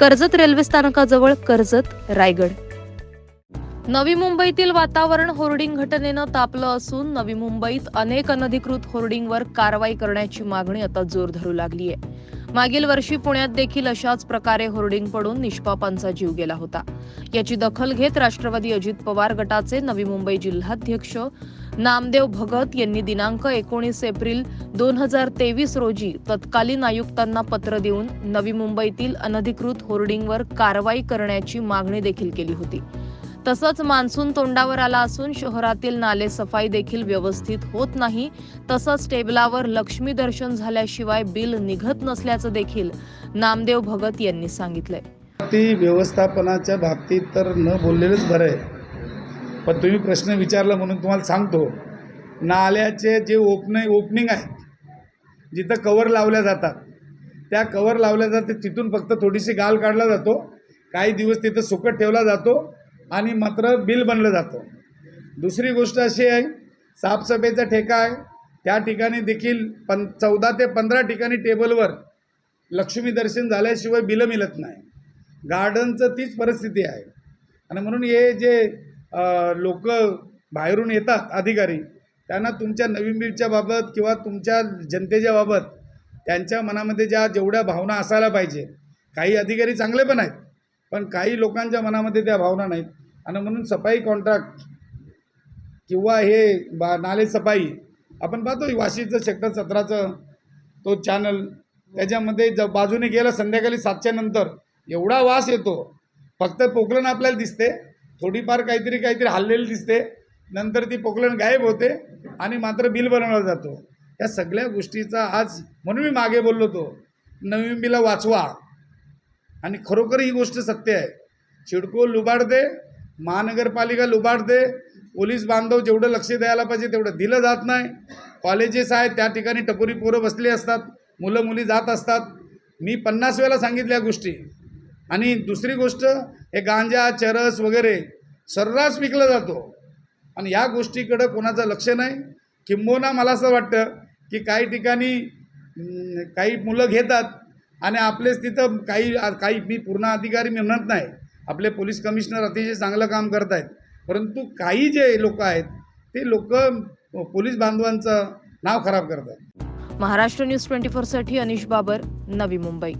Karjat railway स्थानकाजवळ कर्जत रायगड. नवी मुंबईतील वातावरण होर्डिंग घटनेनं तापलं असून नवी मुंबईत अनेक अनधिकृत होर्डिंगवर कारवाई करण्याची मागणी आता जोर धरू लागली आहे मागील वर्षी पुण्यात देखील अशाच प्रकारे होर्डिंग पडून निष्पापांचा जीव गेला होता. याची दखल घेत राष्ट्रवादी अजित पवार गटाचे नवी मुंबई जिल्हाध्यक्ष नामदेव भगत यांनी दिनांक एकोणीस एप्रिल दोन हजार तेवीस रोजी तत्कालीन आयुक्तांना पत्र देऊन नवी मुंबईतील अनधिकृत होर्डिंगवर कारवाई करण्याची मागणी देखील केली होती. तसंच मान्सून तोंडावर आला असून शहरातील नाले सफाई देखील व्यवस्थित होत नाही. तसंच टेबलावर लक्ष्मी दर्शन झाल्याशिवाय बिल निघत नसल्याचं देखील नामदेव भगत यांनी सांगितलंय. ती व्यवस्थापनाच्या बाबतीत तर न बोललेलंच बरं आहे. पण तुम्ही प्रश्न विचारला म्हणून तुम्हाला सांगतो. नाल्याचे जे ओपन ओपनिंग आहेत जिथं कवर लावल्या जातात त्या कवर लावल्या जाते तिथून फक्त थोडीशी गाल काढला जातो. काही दिवस तिथं सुकट ठेवला जातो आणि मात्र बिल बनलं जातं. दुसरी गोष्ट अशी आहे साफसफाईचा ठेका आहे. त्या ठिकाणी देखील पं चौदा ते पंधरा ठिकाणी टेबलवर लक्ष्मी दर्शन झाल्याशिवाय बिलं मिळत नाही. गार्डनचं तीच परिस्थिती आहे. आणि म्हणून हे जे लोक बाहेरून येतात अधिकारी. त्यांना तुमच्या नवीन बिलच्या बाबत किंवा तुमच्या जनतेच्या बाबत त्यांच्या मनामध्ये ज्या जेवढ्या भावना असायला पाहिजे काही अधिकारी चांगले पण आहेत पण काही लोकांच्या मनामध्ये त्या भावना नाहीत. आणि म्हणून सफाई कॉन्ट्रॅक्ट किंवा हे बा नाले सफाई आपण पाहतो वाशीचं सेक्टर सतराचं तो चॅनल त्याच्यामध्ये ज बाजूने गेलं संध्याकाळी सातच्या नंतर एवढा वास येतो. फक्त पोकलन आपल्याला दिसते थोडीफार काहीतरी काहीतरी हल्लेली दिसते. नंतर ती पोकलन गायब होते आणि मात्र बिल बनवला जातो. या सगळ्या गोष्टीचा आज म्हणून मी मागे बोललो होतो. नवीन बिला वाचवा. आणि खरोखर ही गोष्ट सत्य आहे. चिडको लुबाडते महानगरपालिका लुबाडते. पोलीस बांधव जेवढं लक्ष द्यायला पाहिजे तेवढं दिलं जात नाही. कॉलेजेस आहेत त्या ठिकाणी टपोरी पोरं बसली असतात. मुलं मुली जात असतात. मी पन्नास वेळा सांगितल्या गोष्टी. आणि दुसरी गोष्ट हे गांजा चरस वगैरे सर्रास विकला जातो. आणि या गोष्टीकडं कोणाचं लक्ष नाही. किंबहुना मला असं वाटतं की काही ठिकाणी काही मुलं घेतात आणि आपलेच तिथं काही काही मी पूर्ण अधिकारी म्हणत नाही. आपले पोलीस कमिशनर अतिशय चांगलं काम करत आहेत परंतु काही जे लोक आहेत ते लोक पोलीस बांधवांचं नाव खराब करतात. महाराष्ट्र न्यूज ट्वेंटी फोरसाठी अनिश बाबर नवी मुंबई.